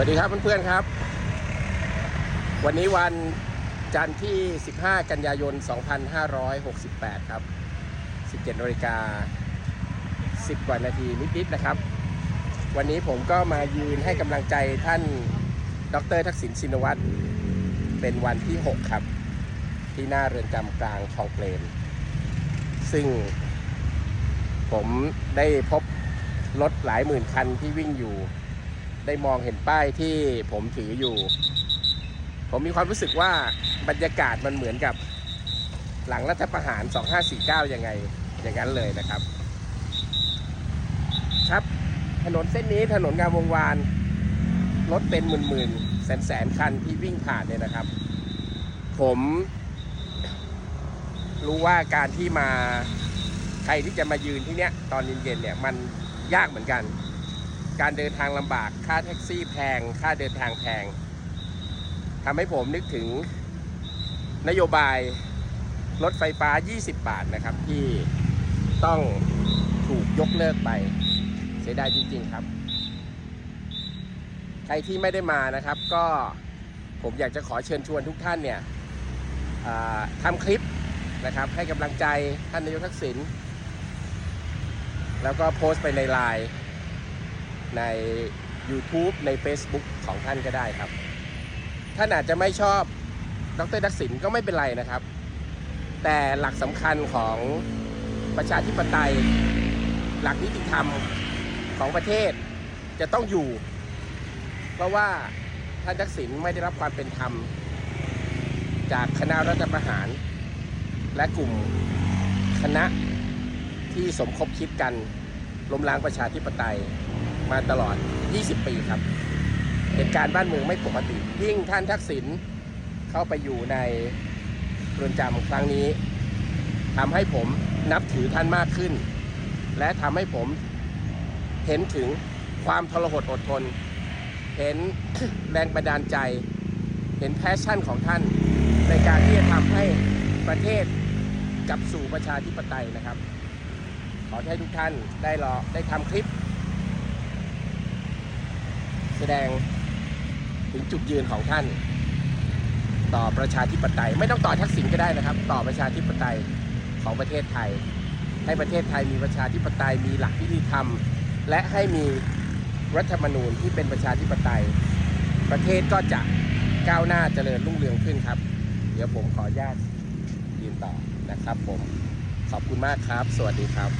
วัสดีครับเพื่อนๆครับ วันนี้วันจันทร์ที่ 15 กันยายน 2568 ครับ 17นาฬิกา 10 กว่านาทีนิดๆนะครับ วันนี้ผมก็มายืนให้กำลังใจท่านดรทักษิณชินวัตรเป็นวันที่ 6 ครับ ที่หน้าเรือนจำกลางคลองเปรมซึ่งผมได้พบรถหลายหมื่นคันที่วิ่งอยู่ ได้มองเห็นป้ายที่ผมถืออยู่ ผมมีความรู้สึกว่าบรรยากาศมันเหมือนกับหลังรัฐประหาร 2549 ยังไง อย่างนั้นเลยนะครับ ครับ ถนนเส้นนี้ถนนงามวงวาน รถเป็นหมื่นๆ แสนแสนๆคันที่วิ่งผ่านเนี่ยนะครับ ผมรู้ว่าการที่มาใครที่จะมายืนที่เนี้ยตอนเย็นๆเนี่ยมันยากเหมือนกัน การเดินทางลำบาก ค่าแท็กซี่แพง ค่าเดินทางแพงทำให้ผมนึกถึงนโยบายรถไฟฟ้า 20 บาทนะครับ ที่ต้องถูกยกเลิกไป เสียดายจริง ๆ ครับ ใครที่ไม่ได้มานะครับ ก็ผมอยากจะขอเชิญชวนทุกท่านเนี่ยทำคลิปนะครับ ให้กำลังใจท่านนายกทักษิณแล้วก็โพสต์ไปในไลน์ ใน YouTube ใน Facebook ของท่านก็ได้ครับ ท่านอาจจะไม่ชอบดรทักษิณก็ไม่เป็นไรนะครับ แต่หลักสำคัญของประชาธิปไตย หลักนิติธรรมของประเทศจะต้องอยู่ เพราะว่าท่านทักษิณไม่ได้รับความเป็นธรรม จากคณะรัฐประหาร และกลุ่มคณะที่สมคบคิดกันล้มล้างประชาธิปไตย มาตลอด 20 ปีครับ เหตุการณ์บ้านเมืองไม่ปกติ ยิ่งท่านทักษิณเข้าไปอยู่ในเรือนจำครั้งนี้ทำให้ผมนับถือท่านมากขึ้น และทำให้ผมเห็นถึงความทรหดอดทน เห็นแรงบันดาลใจ เห็นแพชชั่นของท่าน ในการที่จะทำให้ประเทศกลับสู่ประชาธิปไตยนะครับ ขอให้ทุกท่านได้รอได้ทำคลิป แสดงถึงจุดยืนของท่าน ต่อประชาธิปไตย ไม่ต้องต่อทักษิณก็ได้นะครับ ต่อประชาธิปไตยของประเทศไทย ให้ประเทศไทยมีประชาธิปไตยมีหลักนิติธรรม และให้มีรัฐธรรมนูญที่เป็นประชาธิปไตย ประเทศก็จะก้าวหน้าเจริญรุ่งเรืองขึ้นครับ เดี๋ยวผมขออนุญาตยืนต่อนะครับผมขอบคุณมากครับ สวัสดีครับ